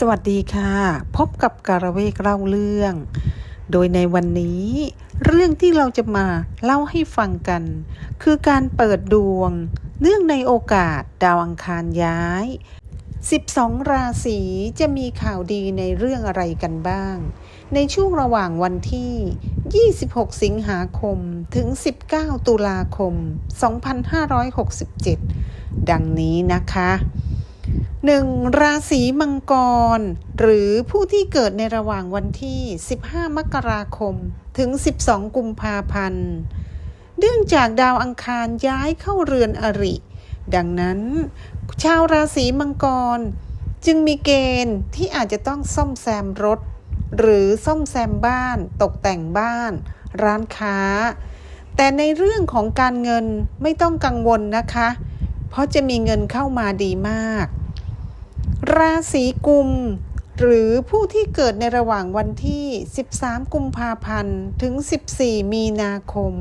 สวัสดีค่ะ พบกับการะเวกเล่าเรื่อง โดยในวันนี้ เรื่องที่เราจะมาเล่าให้ฟังกัน คือการเปิดดวง เนื่องในโอกาสดาวอังคารย้าย 12 ราศีจะมีข่าวดีในเรื่องอะไรกันบ้าง ในช่วงระหว่างวันที่ 26 สิงหาคมถึง 19 ตุลาคม 2567 ดังนี้นะคะ 1. ราศีมังกร หรือผู้ที่เกิดในระหว่างวันที่ 15 มกราคม ถึง 12 กุมภาพันธ์ เนื่องจากดาวอังคารย้ายเข้าเรือนอริ ดังนั้น ชาวราศีมังกร จึงมีเกณฑ์ที่อาจจะต้องซ่อมแซมรถ หรือซ่อมแซมบ้าน ตกแต่งบ้าน ร้านค้า แต่ในเรื่องของการเงินไม่ต้องกังวลนะคะ เพราะจะมีเงินเข้ามาดีมาก ราศีกุม หรือผู้ที่เกิดในระหว่างวันที่ 13 กุมภาพันธ์ ถึง 14 มีนาคม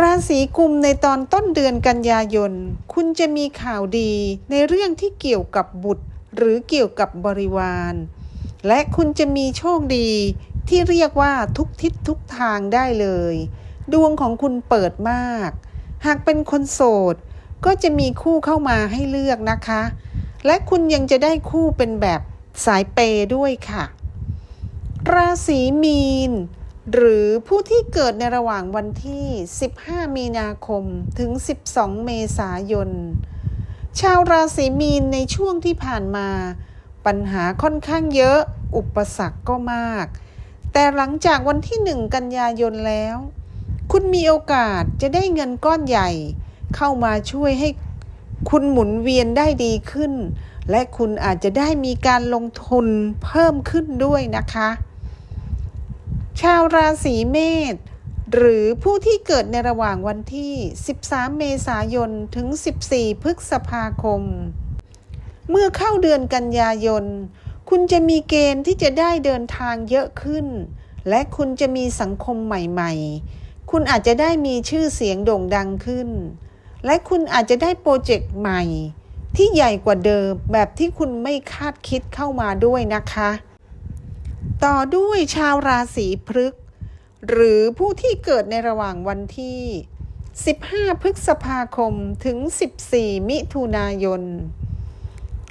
ราศีกุมในตอนต้นเดือนกันยายน คุณจะมีข่าวดีในเรื่องที่เกี่ยวกับบุตร หรือเกี่ยวกับบริวาร และคุณจะมีโชคดีที่เรียกว่าทุกทิศทุกทางได้เลย ดวงของคุณเปิดมาก หากเป็นคนโสด ก็จะมีคู่เข้ามาให้เลือกนะคะ และคุณยังจะได้คู่เป็นแบบสายเปย์ด้วยค่ะ ราศีมีน หรือผู้ที่เกิดในระหว่างวันที่ 15 มีนาคมถึง 12 เมษายน ชาวราศีมีนในช่วงที่ผ่านมา ปัญหาค่อนข้างเยอะ อุปสรรคก็มาก แต่หลังจากวันที่ 1 กันยายนแล้ว คุณมีโอกาสจะได้เงินก้อนใหญ่ เข้ามาช่วยให้คุณหมุนเวียนได้ดีขึ้น และคุณอาจจะได้มีการลงทุนเพิ่มขึ้นด้วยนะคะ ชาวราศีเมษหรือผู้ที่เกิดในระหว่างวันที่ 13 เมษายน ถึง 14 พฤษภาคม เมื่อเข้าเดือนกันยายน คุณจะมีเกณฑ์ที่จะได้เดินทางเยอะขึ้น และคุณจะมีสังคมใหม่ ๆ คุณอาจจะได้มีชื่อเสียงโด่งดังขึ้น และคุณอาจจะได้โปรเจกต์ใหม่ ที่ใหญ่กว่าเดิมแบบที่คุณไม่คาดคิดเข้ามาด้วยนะคะ ต่อด้วยชาวราศีพฤกษ์หรือผู้ที่เกิดในระหว่างวันที่ 15 พฤษภาคมถึง 14 มิถุนายน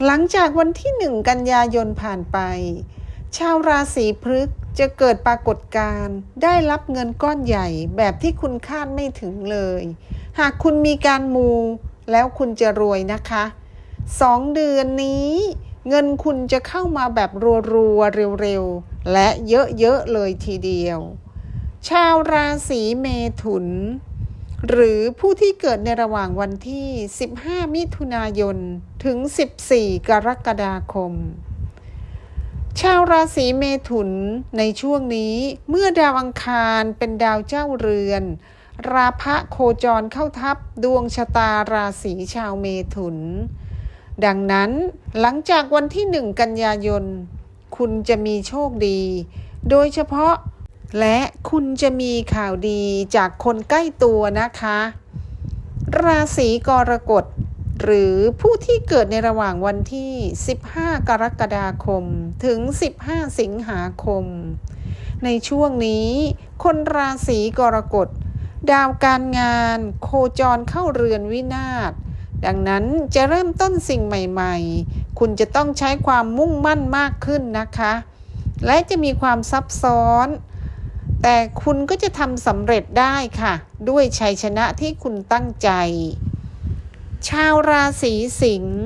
หลังจากวันที่ 1 กันยายนผ่านไป ชาวราศีพฤกษ์จะเกิดปรากฏการณ์ได้รับเงินก้อนใหญ่แบบที่คุณคาดไม่ถึงเลย หากคุณมีการมูแล้วคุณจะรวยนะคะสองเดือนนี้เงินคุณจะเข้ามาแบบรัวๆเร็วๆ และเยอะๆเลยทีเดียว ชาวราศีเมถุน หรือผู้ที่เกิดในระหว่างวันที่ 15 มิถุนายน ถึง 14 กรกฎาคม ชาวราศีเมถุนในช่วงนี้เมื่อดาวอังคารเป็นดาวเจ้าเรือน ราพะโคจรเข้าทับดวงชะตาราศีชาวเมถุน ดังนั้นหลังจากวันที่หนึ่งกันยายน คุณจะมีโชคดี โดยเฉพาะและคุณจะมีข่าวดีจากคนใกล้ตัวนะคะ ราศีกรกฎ หรือผู้ที่เกิดในระหว่างวันที่ 15 กรกฎาคม ถึง 15 สิงหาคม ในช่วงนี้ คนราศีกรกฎ ดาวการงาน โคจรเข้าเรือนวินาศ ดังนั้นจะเริ่มต้นสิ่งใหม่ๆ คุณจะต้องใช้ความมุ่งมั่นมากขึ้นนะคะ และจะมีความซับซ้อน แต่คุณก็จะทำสำเร็จได้ค่ะ ด้วยชัยชนะที่คุณตั้งใจ ชาวราศีสิงห์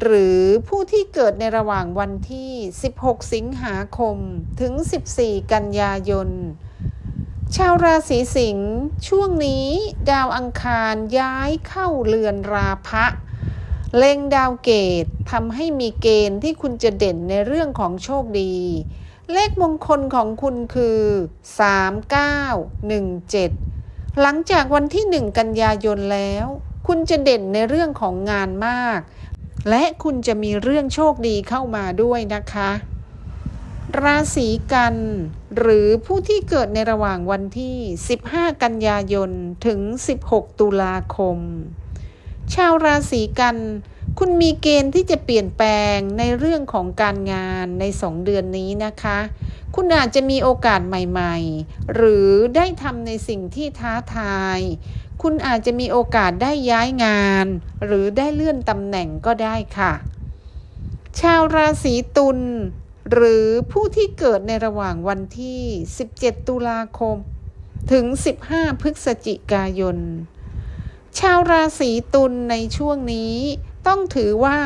หรือผู้ที่เกิดในระหว่างวันที่ 16 สิงหาคม ถึง 14 กันยายน ชาวราศีสิงห์ช่วงนี้ดาวอังคารย้ายเข้าเรือนราพะเล็งดาวเกตทำให้มีเกณฑ์ที่คุณจะเด่นในเรื่องของโชคดี เลขมงคลของคุณคือ 3917 หลังจากวันที่ 1 กันยายนแล้ว คุณจะเด่นในเรื่องของงานมาก และคุณจะมีเรื่องโชคดีเข้ามาด้วยนะคะ ราศีกัน หรือผู้ที่เกิดในระหว่างวันที่ 15 กันยายน ถึง 16 ตุลาคม ชาวราศีกัน คุณมีเกณฑ์ที่จะเปลี่ยนแปลงในเรื่องของการงานในสองเดือนนี้นะคะ คุณอาจจะมีโอกาสใหม่ๆ หรือได้ทำในสิ่งที่ท้าทาย คุณอาจจะมีโอกาสได้ย้ายงาน หรือได้เลื่อนตำแหน่งก็ได้ค่ะ ชาวราศีตุล หรือผู้ที่เกิดในระหว่างวันที่ 17 ตุลาคม ถึง 15 พฤศจิกายน ชาวราศีตุลในช่วงนี้ ต้องถือว่า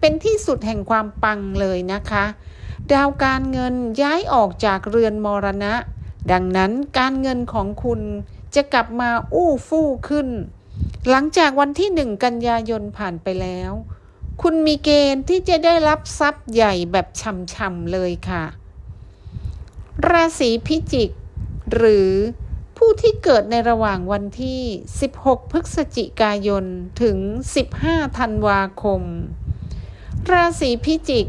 เป็นที่สุดแห่งความปังเลยนะคะ ดาวการเงินย้ายออกจากเรือนมรณะ ดังนั้นการเงินของคุณจะกลับมาอู้ฟู่ขึ้น หลังจากวันที่หนึ่งกันยายนผ่านไปแล้ว คุณมีเกณฑ์ที่จะได้รับทรัพย์ใหญ่แบบช่ำๆเลยค่ะ ราศีพิจิก หรือผู้ที่เกิดในระหว่างวันที่ 16 พฤศจิกายน ถึง 15 ธันวาคม ราศีพิจิก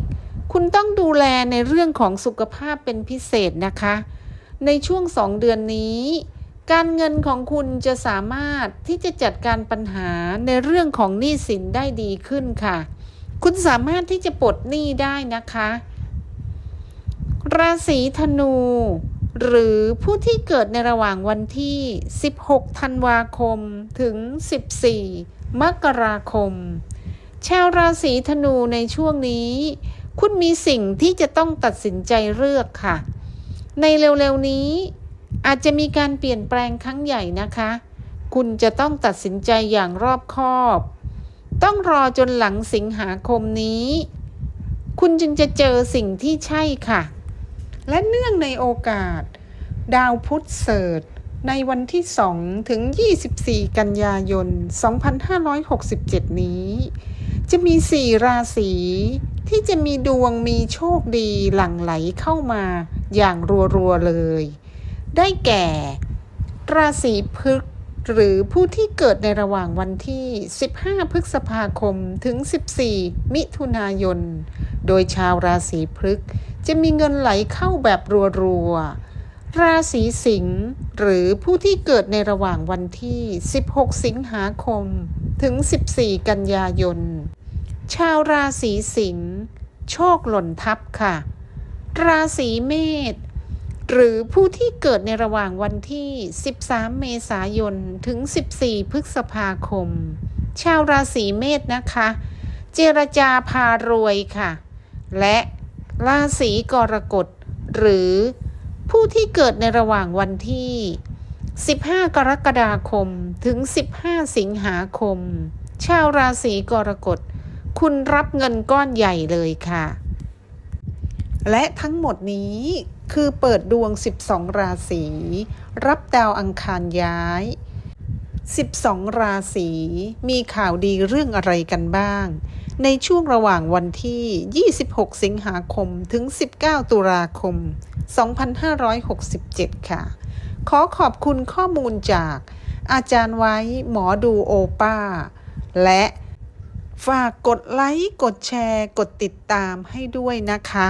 คุณต้องดูแลในเรื่องของสุขภาพเป็นพิเศษนะคะ ในช่วงสองเดือนนี้ การเงินของคุณจะสามารถที่จะจัดการปัญหาในเรื่องของหนี้สินได้ดีขึ้นค่ะ คุณสามารถที่จะปลดหนี้ได้นะคะ ราศีธนู หรือผู้ที่เกิดในระหว่างวันที่ 16 ธันวาคมถึง 14 มกราคม ชาวราศีธนูในช่วงนี้ คุณมีสิ่งที่จะต้องตัดสินใจเลือกค่ะ ในเร็วๆนี้อาจจะมีการเปลี่ยนแปลงครั้งใหญ่นะคะ คุณจะต้องตัดสินใจอย่างรอบคอบ ต้องรอจนหลังสิงหาคมนี้ คุณจึงจะเจอสิ่งที่ใช่ค่ะ และเนื่องในโอกาส ดาวพุธเสริฐในวันที่ 2 ถึง 24 กันยายน 2567 นี้ จะมี4ราศีที่จะมีดวงมีโชคดีหลั่งไหลเข้ามาอย่างรัวๆเลย ได้แก่ ราศีพฤกษ หรือผู้ที่เกิดในระหว่างวันที่ 15 พฤษภาคมถึง 14 มิถุนายน โดยชาวราศีพฤกษ์จะมีเงินไหลเข้าแบบรัวๆ ราศีสิงห์หรือผู้ที่เกิดในระหว่างวันที่ 16 สิงหาคมถึง 14 กันยายน ชาวราศีสิงห์โชคหล่นทับค่ะ ราศีเมษ หรือผู้ที่เกิดในระหว่างวันที่ 13 เมษายน ถึง 14 พฤษภาคม ชาวราศีเมษนะคะ เจรจาพารวยค่ะ และราศีกรกฎ หรือผู้ที่เกิดในระหว่างวันที่ 15 กรกฎาคม ถึง 15 สิงหาคม ชาวราศีกรกฎ คุณรับเงินก้อนใหญ่เลยค่ะ และทั้งหมดนี้ คือเปิดดวง 12 ราศี รับดาวอังคารย้าย 12 ราศี มีข่าวดีเรื่องอะไรกันบ้าง ในช่วงระหว่างวันที่ 26 สิงหาคมถึง 19 ตุลาคม 2567 ค่ะ ขอขอบคุณข้อมูลจากอาจารย์ไว้หมอดูโอป้า และฝากกดไลค์ กดแชร์ กดติดตามให้ด้วยนะคะ